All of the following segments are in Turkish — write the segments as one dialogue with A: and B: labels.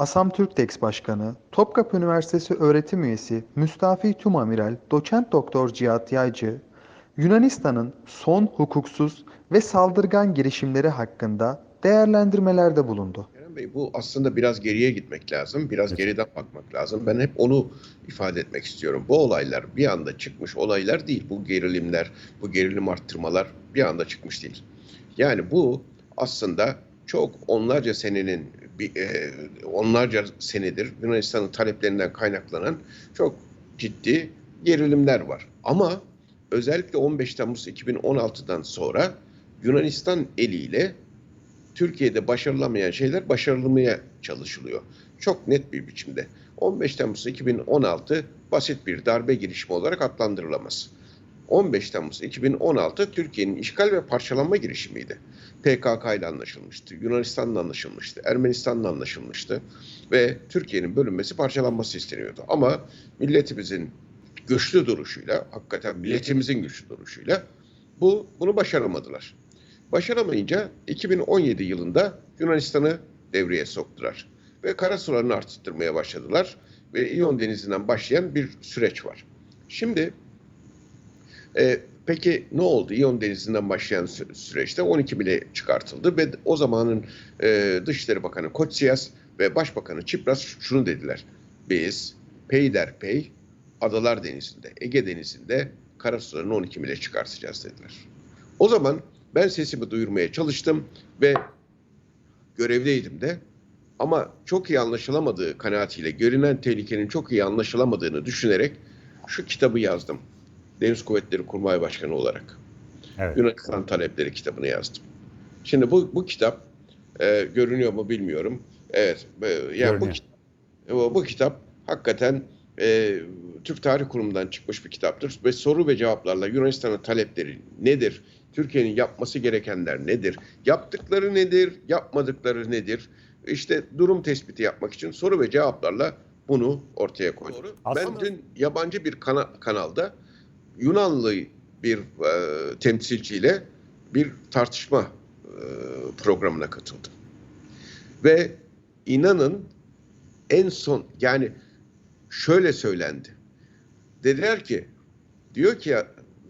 A: Asam Türktex Başkanı, Topkapı Üniversitesi öğretim üyesi Müstafi Tümamiral Doçent Doktor Cihat Yaycı, Yunanistan'ın son hukuksuz ve saldırgan girişimleri hakkında değerlendirmelerde bulundu.
B: Kerem Bey bu aslında biraz geriye gitmek lazım. Biraz geriden bakmak lazım. Ben hep onu ifade etmek istiyorum. Bu olaylar bir anda çıkmış olaylar değil. Bu gerilimler, bu gerilim arttırmalar bir anda çıkmış değil. Yani bu aslında çok onlarca senenin bir, e, onlarca senedir Yunanistan'ın taleplerinden kaynaklanan çok ciddi gerilimler var. Ama özellikle 15 Temmuz 2016'dan sonra Yunanistan eliyle Türkiye'de başarılamayan şeyler başarılmaya çalışılıyor. Çok net bir biçimde. 15 Temmuz 2016 basit bir darbe girişimi olarak adlandırılamaz. 15 Temmuz 2016 Türkiye'nin işgal ve parçalanma girişimiydi. PKK ile anlaşılmıştı, Yunanistan'la anlaşılmıştı, Ermenistan'la anlaşılmıştı ve Türkiye'nin bölünmesi, parçalanması isteniyordu. Ama milletimizin güçlü duruşuyla, hakikaten milletimizin güçlü duruşuyla bu bunu başaramadılar. Başaramayınca 2017 yılında Yunanistan'ı devreye soktular. Ve karasularını arttırmaya başladılar. Ve İyon Denizi'nden başlayan bir süreç var. Şimdi e, peki ne oldu? İyon Denizi'nden başlayan sü- süreçte 12 mile çıkartıldı ve o zamanın e, Dışişleri Bakanı Kotsias ve Başbakanı Çipras şunu dediler. Biz peyderpey Adalar Denizi'nde, Ege Denizi'nde karasularını 12 mile çıkartacağız dediler. O zaman ben sesimi duyurmaya çalıştım ve görevdeydim de ama çok iyi anlaşılamadığı kanaatiyle görünen tehlikenin çok iyi anlaşılamadığını düşünerek şu kitabı yazdım. Deniz Kuvvetleri Kurmay Başkanı olarak.
C: Evet.
B: Yunanistan talepleri kitabını yazdım. Şimdi bu, bu kitap e, görünüyor mu bilmiyorum. Evet. E, yani bu, kitap, bu, bu kitap hakikaten e, Türk Tarih Kurumu'ndan çıkmış bir kitaptır ve soru ve cevaplarla Yunanistan'ın talepleri nedir? Türkiye'nin yapması gerekenler nedir? Yaptıkları nedir? Yapmadıkları nedir? İşte durum tespiti yapmak için soru ve cevaplarla bunu ortaya koydum. Ben dün yabancı bir kana- kanalda Yunanlı bir e, temsilciyle bir tartışma e, programına katıldım. Ve inanın en son yani şöyle söylendi. Dediler ki diyor ki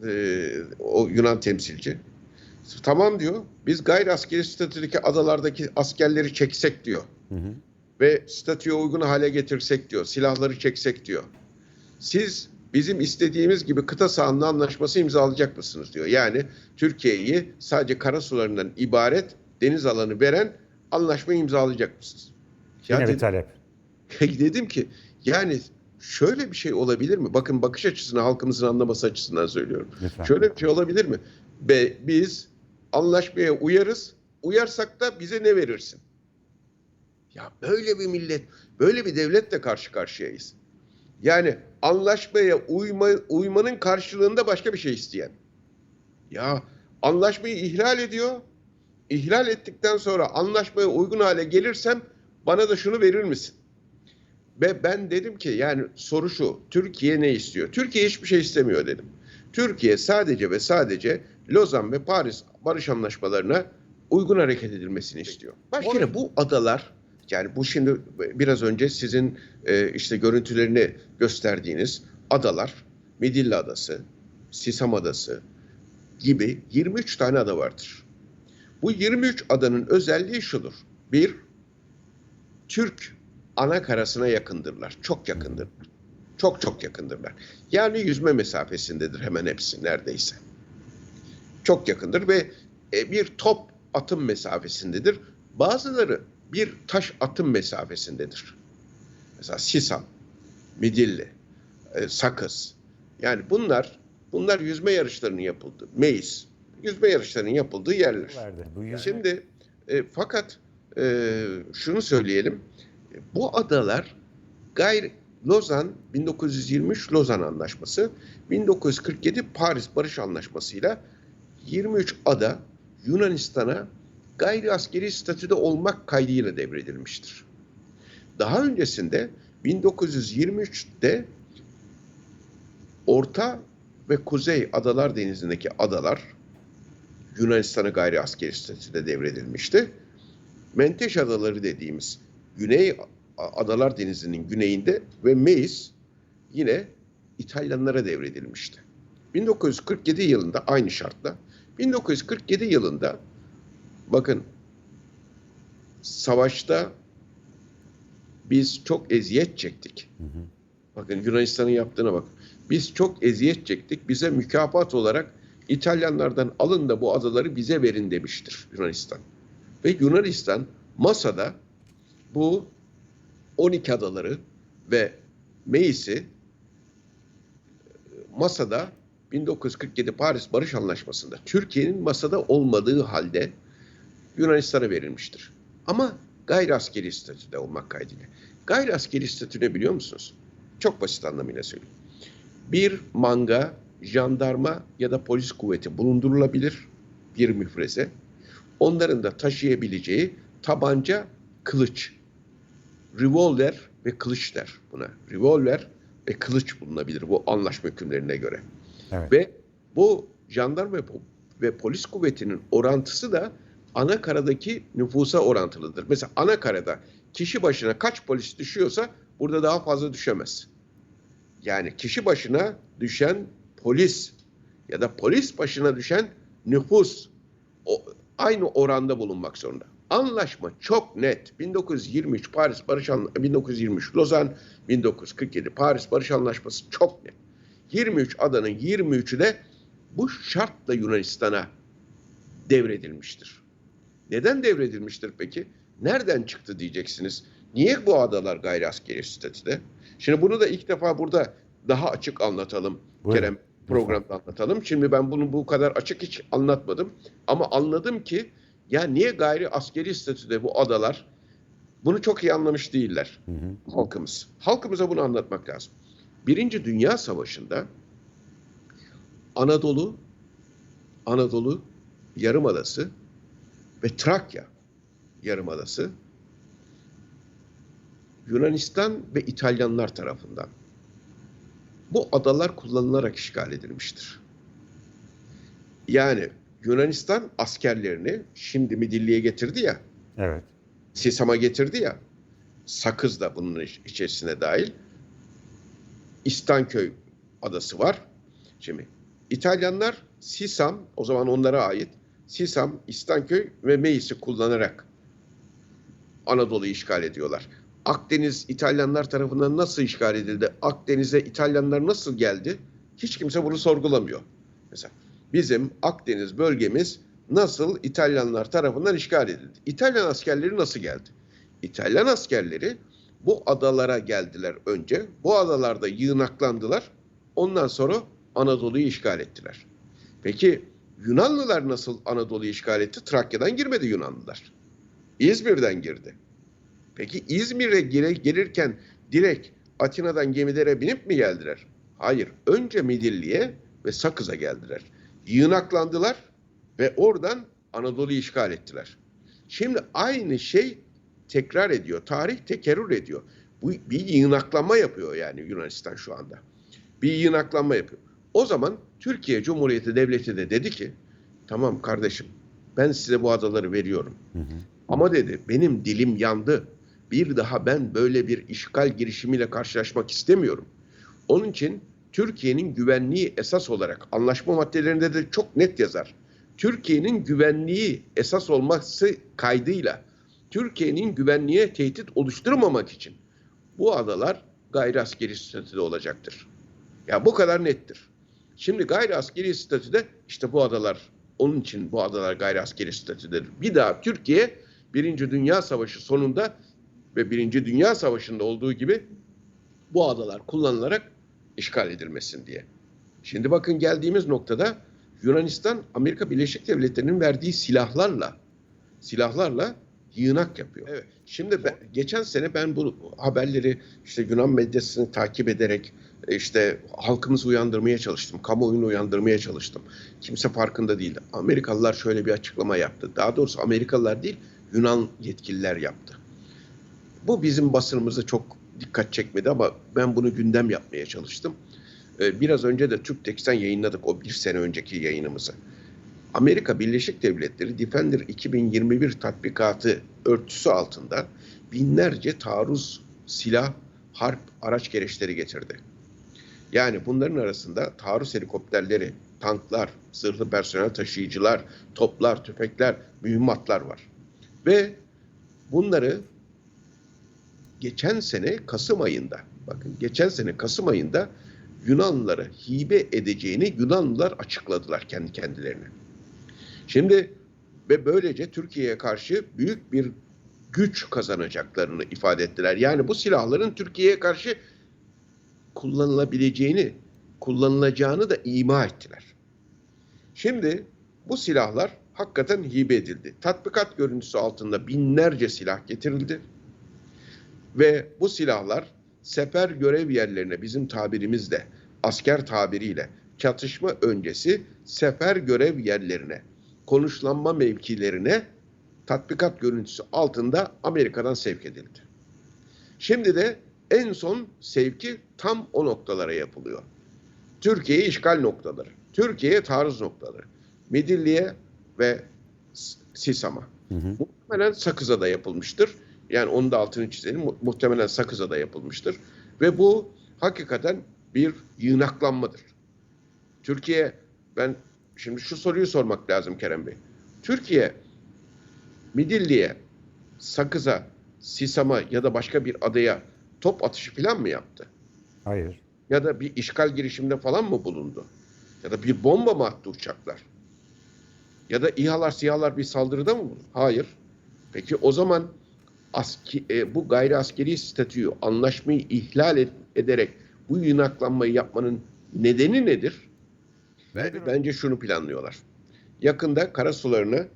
B: e, o Yunan temsilci tamam diyor biz gayri askeri statüdeki adalardaki askerleri çeksek diyor
C: Hı hı.
B: ve statüye uygun hale getirsek diyor, silahları çeksek diyor. Siz bizim istediğimiz gibi kıta sahanlığı anlaşması imzalayacak mısınız diyor. Yani Türkiye'yi sadece karasularından ibaret deniz alanı veren anlaşmayı imzalayacak mısınız? Ya
C: Yine bir
B: dedim,
C: talep.
B: dedim ki yani şöyle bir şey olabilir mi? Bakın bakış açısını halkımızın anlaması açısından söylüyorum.
C: Lütfen.
B: Şöyle bir şey olabilir mi? Be, biz anlaşmaya uyarız. Uyarsak da bize ne verirsin? Ya böyle bir millet, böyle bir devletle karşı karşıyayız. Yani anlaşmaya uyma, uymanın karşılığında başka bir şey isteyen. Ya anlaşmayı ihlal ediyor. İhlal ettikten sonra anlaşmaya uygun hale gelirsem bana da şunu verir misin? Ve ben dedim ki yani soru şu. Türkiye ne istiyor? Türkiye hiçbir şey istemiyor dedim. Türkiye sadece ve sadece Lozan ve Paris barış anlaşmalarına uygun hareket edilmesini istiyor. Başka ne? bu adalar yani bu şimdi biraz önce sizin e, işte görüntülerini gösterdiğiniz adalar Midilli Adası, Sisam Adası gibi 23 tane ada vardır. Bu 23 adanın özelliği şudur. Bir, Türk ana karasına yakındırlar. Çok yakındırlar. Çok çok yakındırlar. Yani yüzme mesafesindedir hemen hepsi neredeyse. Çok yakındır ve e, bir top atım mesafesindedir. Bazıları bir taş atım mesafesindedir. Mesela Sisam, Midilli, e, Sakız. Yani bunlar bunlar yüzme yarışlarının yapıldığı, Meis, yüzme yarışlarının yapıldığı yerler. Şimdi e, fakat e, şunu söyleyelim. Bu adalar gayri Lozan 1923 Lozan Anlaşması 1947 Paris Barış Anlaşması'yla 23 ada Yunanistan'a gayri askeri statüde olmak kaydıyla devredilmiştir. Daha öncesinde 1923'te Orta ve Kuzey Adalar Denizi'ndeki adalar Yunanistan'a gayri askeri statüde devredilmişti. Menteş Adaları dediğimiz Güney Adalar Denizi'nin güneyinde ve Meis yine İtalyanlara devredilmişti. 1947 yılında aynı şartla 1947 yılında bakın savaşta biz çok eziyet çektik. Bakın Yunanistan'ın yaptığına bak. Biz çok eziyet çektik. Bize mükafat olarak İtalyanlardan alın da bu adaları bize verin demiştir Yunanistan. Ve Yunanistan masada bu 12 adaları ve Meis'i masada 1947 Paris Barış Anlaşması'nda Türkiye'nin masada olmadığı halde Yunanistan'a verilmiştir. Ama gayri askeri statüde olmak kaydıyla. Gayri askeri statü ne biliyor musunuz? Çok basit anlamıyla söyleyeyim. Bir manga, jandarma ya da polis kuvveti bulundurulabilir bir müfreze. Onların da taşıyabileceği tabanca, kılıç, revolver ve kılıç der buna. Revolver ve kılıç bulunabilir bu anlaşma hükümlerine göre.
C: Evet.
B: Ve bu jandarma ve, po- ve polis kuvvetinin orantısı da ana karadaki nüfusa orantılıdır. Mesela ana karada kişi başına kaç polis düşüyorsa burada daha fazla düşemez. Yani kişi başına düşen polis ya da polis başına düşen nüfus o, aynı oranda bulunmak zorunda. Anlaşma çok net. 1923 Paris Barış Anla 1923 Lozan 1947 Paris Barış Anlaşması çok net. 23 adanın 23'ü de bu şartla Yunanistan'a devredilmiştir. Neden devredilmiştir peki? Nereden çıktı diyeceksiniz. Niye bu adalar gayri askeri statüde? Şimdi bunu da ilk defa burada daha açık anlatalım.
C: Buyurun,
B: Kerem programda anlatalım. Şimdi ben bunu bu kadar açık hiç anlatmadım. Ama anladım ki ya niye gayri askeri statüde bu adalar bunu çok iyi anlamış değiller
C: Hı hı.
B: halkımız. Halkımıza bunu anlatmak lazım. Birinci Dünya Savaşı'nda Anadolu, Anadolu Yarımadası ve Trakya Yarımadası Yunanistan ve İtalyanlar tarafından bu adalar kullanılarak işgal edilmiştir. Yani Yunanistan askerlerini şimdi Midilli'ye getirdi ya,
C: Evet.
B: Sisam'a getirdi ya, Sakız da bunun iç- içerisine dahil. İstanköy adası var. Şimdi İtalyanlar Sisam, o zaman onlara ait Sisam, İstanköy ve Meis'i kullanarak Anadolu'yu işgal ediyorlar. Akdeniz İtalyanlar tarafından nasıl işgal edildi? Akdeniz'e İtalyanlar nasıl geldi? Hiç kimse bunu sorgulamıyor. Mesela bizim Akdeniz bölgemiz nasıl İtalyanlar tarafından işgal edildi? İtalyan askerleri nasıl geldi? İtalyan askerleri bu adalara geldiler önce. Bu adalarda yığınaklandılar. Ondan sonra Anadolu'yu işgal ettiler. Peki Yunanlılar nasıl Anadolu'yu işgal etti? Trakya'dan girmedi Yunanlılar. İzmir'den girdi. Peki İzmir'e gelirken direkt Atina'dan gemilere binip mi geldiler? Hayır. Önce Midilli'ye ve Sakız'a geldiler. Yığınaklandılar ve oradan Anadolu'yu işgal ettiler. Şimdi aynı şey tekrar ediyor. Tarih tekerrür ediyor. Bu bir yığınaklanma yapıyor yani Yunanistan şu anda. Bir yığınaklanma yapıyor. O zaman Türkiye Cumhuriyeti Devleti de dedi ki tamam kardeşim ben size bu adaları veriyorum.
C: Hı hı.
B: Ama dedi benim dilim yandı. Bir daha ben böyle bir işgal girişimiyle karşılaşmak istemiyorum. Onun için Türkiye'nin güvenliği esas olarak anlaşma maddelerinde de çok net yazar. Türkiye'nin güvenliği esas olması kaydıyla Türkiye'nin güvenliğe tehdit oluşturmamak için bu adalar gayri askeri statüde olacaktır. Ya bu kadar nettir. Şimdi gayri askeri statüde işte bu adalar onun için bu adalar gayri askeri statüdedir. Bir daha Türkiye Birinci Dünya Savaşı sonunda ve Birinci Dünya Savaşı'nda olduğu gibi bu adalar kullanılarak işgal edilmesin diye. Şimdi bakın geldiğimiz noktada Yunanistan Amerika Birleşik Devletleri'nin verdiği silahlarla silahlarla yığınak yapıyor. Evet. Şimdi ben, geçen sene ben bu haberleri işte Yunan medyasını takip ederek işte halkımızı uyandırmaya çalıştım. Kamuoyunu uyandırmaya çalıştım. Kimse farkında değildi. Amerikalılar şöyle bir açıklama yaptı. Daha doğrusu Amerikalılar değil Yunan yetkililer yaptı. Bu bizim basınımızı çok dikkat çekmedi ama ben bunu gündem yapmaya çalıştım. Ee, Biraz önce de Türk Tex'ten yayınladık o bir sene önceki yayınımızı. Amerika Birleşik Devletleri Defender 2021 tatbikatı örtüsü altında binlerce taarruz, silah, harp, araç gereçleri getirdi. Yani bunların arasında taarruz helikopterleri, tanklar, zırhlı personel taşıyıcılar, toplar, tüfekler, mühimmatlar var. Ve bunları geçen sene Kasım ayında, bakın geçen sene Kasım ayında Yunanlılara hibe edeceğini Yunanlılar açıkladılar kendi kendilerine. Şimdi ve böylece Türkiye'ye karşı büyük bir güç kazanacaklarını ifade ettiler. Yani bu silahların Türkiye'ye karşı kullanılabileceğini, kullanılacağını da ima ettiler. Şimdi bu silahlar hakikaten hibe edildi. Tatbikat görüntüsü altında binlerce silah getirildi. Ve bu silahlar sefer görev yerlerine bizim tabirimizle, asker tabiriyle çatışma öncesi sefer görev yerlerine, konuşlanma mevkilerine tatbikat görüntüsü altında Amerika'dan sevk edildi. Şimdi de en son sevki tam o noktalara yapılıyor. Türkiye'ye işgal noktaları, Türkiye'ye taarruz noktaları, Midilli'ye ve Sisam'a.
C: Hı hı.
B: Muhtemelen Sakız'a da yapılmıştır. Yani onun da altını çizelim. Mu- Muhtemelen Sakız'a da yapılmıştır. Ve bu hakikaten bir yığınaklanmadır. Türkiye, ben şimdi şu soruyu sormak lazım Kerem Bey. Türkiye, Midilli'ye, Sakız'a, Sisam'a ya da başka bir adaya top atışı falan mı yaptı?
C: Hayır.
B: Ya da bir işgal girişiminde falan mı bulundu? Ya da bir bomba mı attı uçaklar? Ya da İHA'lar, SİHA'lar bir saldırıda mı bulundu? Hayır. Peki o zaman aski, e, bu gayri askeri statüyü, anlaşmayı ihlal et- ederek bu yunaklanmayı yapmanın nedeni nedir?
C: Nedir o?
B: Bence şunu planlıyorlar. Yakında karasularını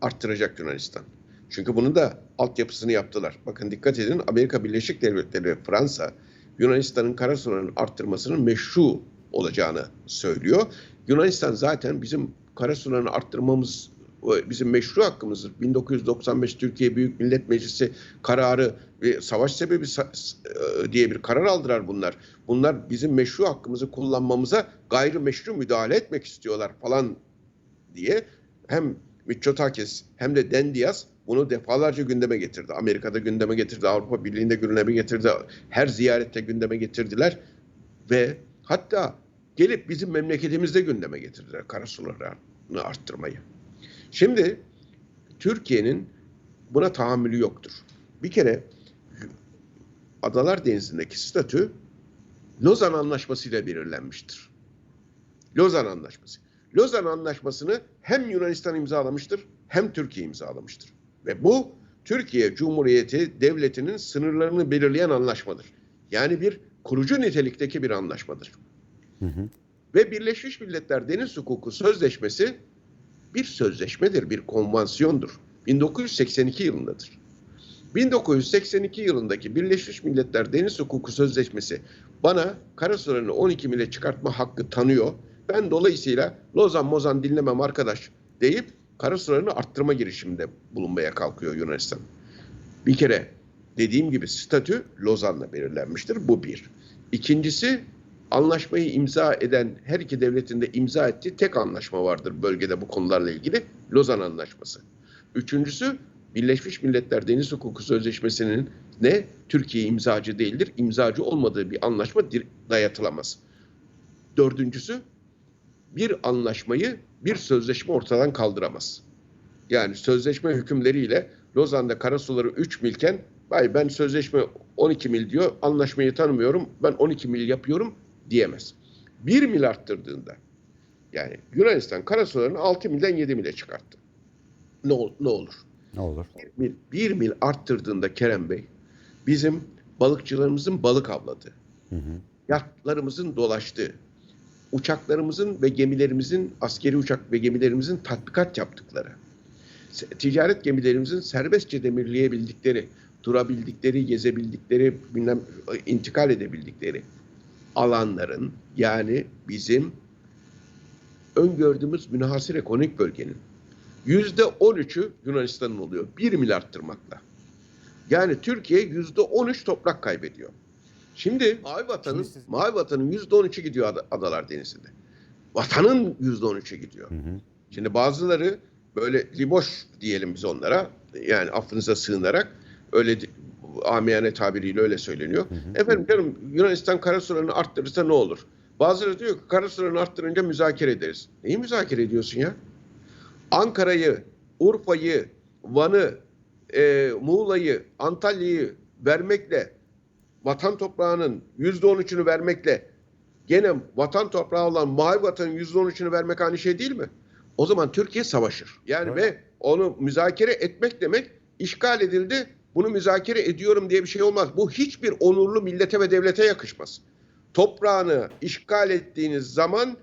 B: arttıracak Yunanistan. Çünkü bunu da altyapısını yaptılar. Bakın dikkat edin Amerika Birleşik Devletleri ve Fransa Yunanistan'ın karasularının arttırmasının meşru olacağını söylüyor. Yunanistan zaten bizim karasularını arttırmamız o bizim meşru hakkımızdır. 1995 Türkiye Büyük Millet Meclisi kararı ve savaş sebebi e, diye bir karar aldılar bunlar. Bunlar bizim meşru hakkımızı kullanmamıza gayri meşru müdahale etmek istiyorlar falan diye hem Mitsotakis hem de Dendias bunu defalarca gündeme getirdi. Amerika'da gündeme getirdi, Avrupa Birliği'nde gündeme getirdi. Her ziyarette gündeme getirdiler ve hatta gelip bizim memleketimizde gündeme getirdiler karasularını arttırmayı. Şimdi Türkiye'nin buna tahammülü yoktur. Bir kere Adalar Denizi'ndeki statü Lozan Anlaşması ile belirlenmiştir. Lozan Anlaşması. Lozan Anlaşması'nı hem Yunanistan imzalamıştır hem Türkiye imzalamıştır. Ve bu Türkiye Cumhuriyeti Devleti'nin sınırlarını belirleyen anlaşmadır. Yani bir kurucu nitelikteki bir anlaşmadır.
C: Hı hı.
B: Ve Birleşmiş Milletler Deniz Hukuku Sözleşmesi bir sözleşmedir, bir konvansiyondur. 1982 yılındadır. 1982 yılındaki Birleşmiş Milletler Deniz Hukuku Sözleşmesi bana karasularını 12 mile çıkartma hakkı tanıyor. Ben dolayısıyla Lozan Mozan dinlemem arkadaş deyip karasularını arttırma girişiminde bulunmaya kalkıyor Yunanistan. Bir kere dediğim gibi statü Lozan'la belirlenmiştir. Bu bir. İkincisi anlaşmayı imza eden her iki devletin de imza ettiği tek anlaşma vardır bölgede bu konularla ilgili. Lozan Anlaşması. Üçüncüsü Birleşmiş Milletler Deniz Hukuku Sözleşmesi'nin ne Türkiye imzacı değildir, imzacı olmadığı bir anlaşma dayatılamaz. Dördüncüsü bir anlaşmayı bir sözleşme ortadan kaldıramaz. Yani sözleşme hükümleriyle Lozan'da karasuları 3 milken Vay ben sözleşme 12 mil diyor, anlaşmayı tanımıyorum, ben 12 mil yapıyorum diyemez. 1 mil arttırdığında, yani Yunanistan karasularını 6 milden 7 mile çıkarttı. Ne, ne olur?
C: Ne olur?
B: Bir mil, bir mil arttırdığında Kerem Bey, bizim balıkçılarımızın balık avladığı,
C: Hı hı.
B: yatlarımızın dolaştığı, uçaklarımızın ve gemilerimizin, askeri uçak ve gemilerimizin tatbikat yaptıkları, ticaret gemilerimizin serbestçe demirleyebildikleri, durabildikleri, gezebildikleri, bilmem, intikal edebildikleri alanların yani bizim öngördüğümüz münhasır ekonomik bölgenin yüzde on üçü Yunanistan'ın oluyor. Bir mil arttırmakla. Yani Türkiye yüzde on üç toprak kaybediyor. Şimdi Mavi Vatan'ın
C: Şimdi siz-
B: Mavi Vatan'ın yüzde on üçü gidiyor Ad- Adalar Denizi'nde. Vatanın yüzde on üçü gidiyor.
C: Hı hı.
B: Şimdi bazıları böyle liboş diyelim biz onlara yani affınıza sığınarak Öyle amiyane tabiriyle öyle söyleniyor. Efendim canım Yunanistan karasularını arttırırsa ne olur? Bazıları diyor ki karasularını arttırınca müzakere ederiz. Neyi müzakere ediyorsun ya? Ankara'yı, Urfa'yı, Van'ı, e, Muğla'yı, Antalya'yı vermekle vatan toprağının yüzde on üçünü vermekle gene vatan toprağı olan mavi vatanın yüzde on üçünü vermek aynı şey değil mi? O zaman Türkiye savaşır. Yani
C: Öyle.
B: ve onu müzakere etmek demek işgal edildi. Bunu müzakere ediyorum diye bir şey olmaz. Bu hiçbir onurlu millete ve devlete yakışmaz. Toprağını işgal ettiğiniz zaman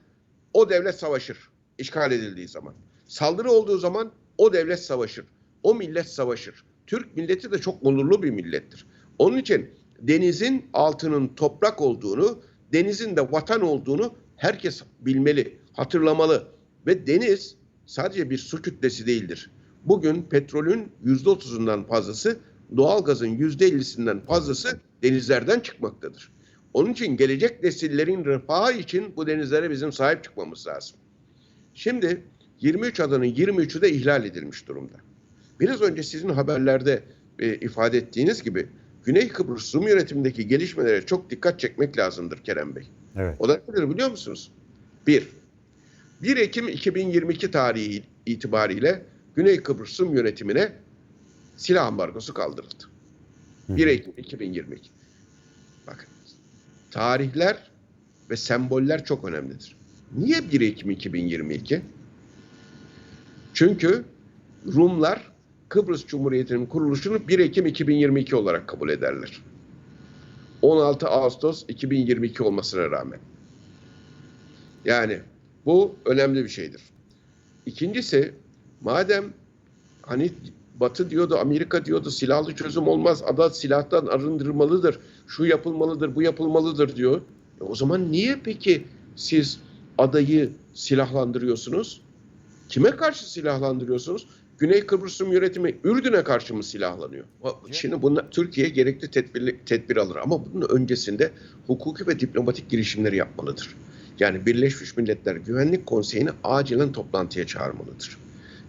B: o devlet savaşır. İşgal edildiği zaman. Saldırı olduğu zaman o devlet savaşır. O millet savaşır. Türk milleti de çok onurlu bir millettir. Onun için denizin altının toprak olduğunu, denizin de vatan olduğunu herkes bilmeli, hatırlamalı. Ve deniz sadece bir su kütlesi değildir. Bugün petrolün yüzde otuzundan fazlası, doğalgazın yüzde ellisinden fazlası denizlerden çıkmaktadır. Onun için gelecek nesillerin refahı için bu denizlere bizim sahip çıkmamız lazım. Şimdi 23 adanın 23'ü de ihlal edilmiş durumda. Biraz önce sizin haberlerde e, ifade ettiğiniz gibi Güney Kıbrıs Rum yönetimindeki gelişmelere çok dikkat çekmek lazımdır Kerem Bey.
C: Evet.
B: O da nedir biliyor musunuz? Bir, 1 Ekim 2022 tarihi itibariyle Güney Kıbrıs Rum yönetimine silah ambargosu kaldırıldı. 1 Ekim 2022. Bakın tarihler ve semboller çok önemlidir. Niye 1 Ekim 2022? Çünkü Rumlar Kıbrıs Cumhuriyeti'nin kuruluşunu 1 Ekim 2022 olarak kabul ederler. 16 Ağustos 2022 olmasına rağmen. Yani bu önemli bir şeydir. İkincisi madem hani Batı diyordu, Amerika diyordu silahlı çözüm olmaz, ada silahtan arındırmalıdır, şu yapılmalıdır, bu yapılmalıdır diyor. E o zaman niye peki siz adayı silahlandırıyorsunuz? Kime karşı silahlandırıyorsunuz? Güney Kıbrıs Rum yönetimi Ürdün'e karşı mı silahlanıyor? Şimdi bunlar Türkiye gerekli tedbir, tedbir alır ama bunun öncesinde hukuki ve diplomatik girişimleri yapmalıdır. Yani Birleşmiş Milletler Güvenlik Konseyi'ni acilen toplantıya çağırmalıdır.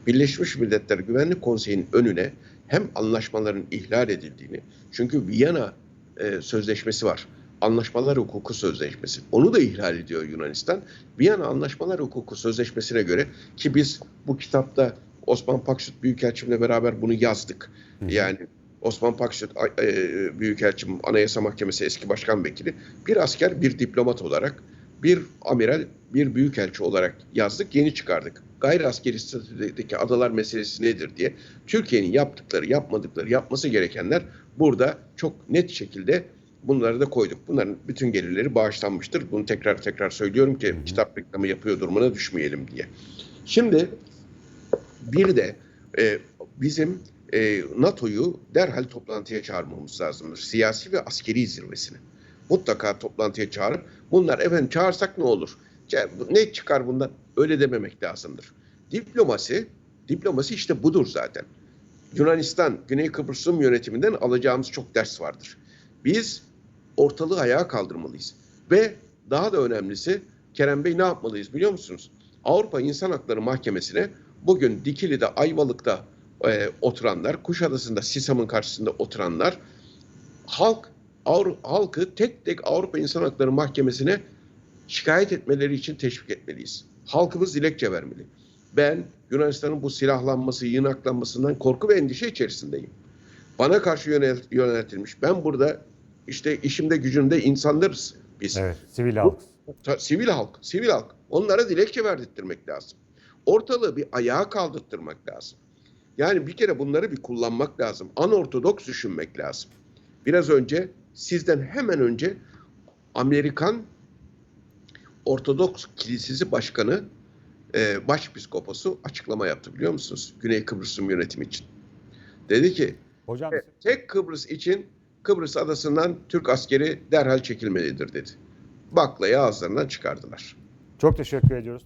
B: Birleşmiş Milletler Güvenlik Konseyi'nin önüne hem anlaşmaların ihlal edildiğini, çünkü Viyana e, Sözleşmesi var. Anlaşmalar Hukuku Sözleşmesi. Onu da ihlal ediyor Yunanistan. Viyana Anlaşmalar Hukuku Sözleşmesi'ne göre ki biz bu kitapta Osman Paksut Büyükelçimle beraber bunu yazdık. Yani Osman Paksut e, Büyükelçim Anayasa Mahkemesi eski başkan vekili bir asker bir diplomat olarak bir amiral bir büyükelçi olarak yazdık yeni çıkardık. Gayri askeri statüdeki adalar meselesi nedir diye Türkiye'nin yaptıkları yapmadıkları yapması gerekenler burada çok net şekilde bunları da koyduk. Bunların bütün gelirleri bağışlanmıştır. Bunu tekrar tekrar söylüyorum ki kitap reklamı yapıyor durumuna düşmeyelim diye. Şimdi bir de e, bizim e, NATO'yu derhal toplantıya çağırmamız lazımdır. Siyasi ve askeri zirvesini. Mutlaka toplantıya çağırıp bunlar efendim çağırsak ne olur? Ne çıkar bundan? Öyle dememek lazımdır. Diplomasi, diplomasi işte budur zaten. Yunanistan, Güney Kıbrıs Rum yönetiminden alacağımız çok ders vardır. Biz ortalığı ayağa kaldırmalıyız. Ve daha da önemlisi Kerem Bey ne yapmalıyız biliyor musunuz? Avrupa İnsan Hakları Mahkemesi'ne bugün Dikili'de, Ayvalık'ta e, oturanlar, Kuşadası'nda Sisam'ın karşısında oturanlar halk Avru- halkı tek tek Avrupa İnsan Hakları Mahkemesi'ne şikayet etmeleri için teşvik etmeliyiz. Halkımız dilekçe vermeli. Ben Yunanistan'ın bu silahlanması, yığınaklanmasından korku ve endişe içerisindeyim. Bana karşı yönel- yöneltilmiş. Ben burada işte işimde gücümde insanlarız biz.
C: Evet. Sivil halk.
B: Ta- sivil halk, sivil halk. Onlara dilekçe verdirtmek lazım. Ortalığı bir ayağa kaldırttırmak lazım. Yani bir kere bunları bir kullanmak lazım. Anortodoks düşünmek lazım. Biraz önce sizden hemen önce Amerikan Ortodoks Kilisesi Başkanı e, Başpiskoposu açıklama yaptı biliyor musunuz? Güney Kıbrıs Rum yönetimi için. Dedi ki
C: Hocam
B: tek Kıbrıs için Kıbrıs adasından Türk askeri derhal çekilmelidir dedi. Baklayı ağızlarından çıkardılar.
C: çok teşekkür ediyoruz.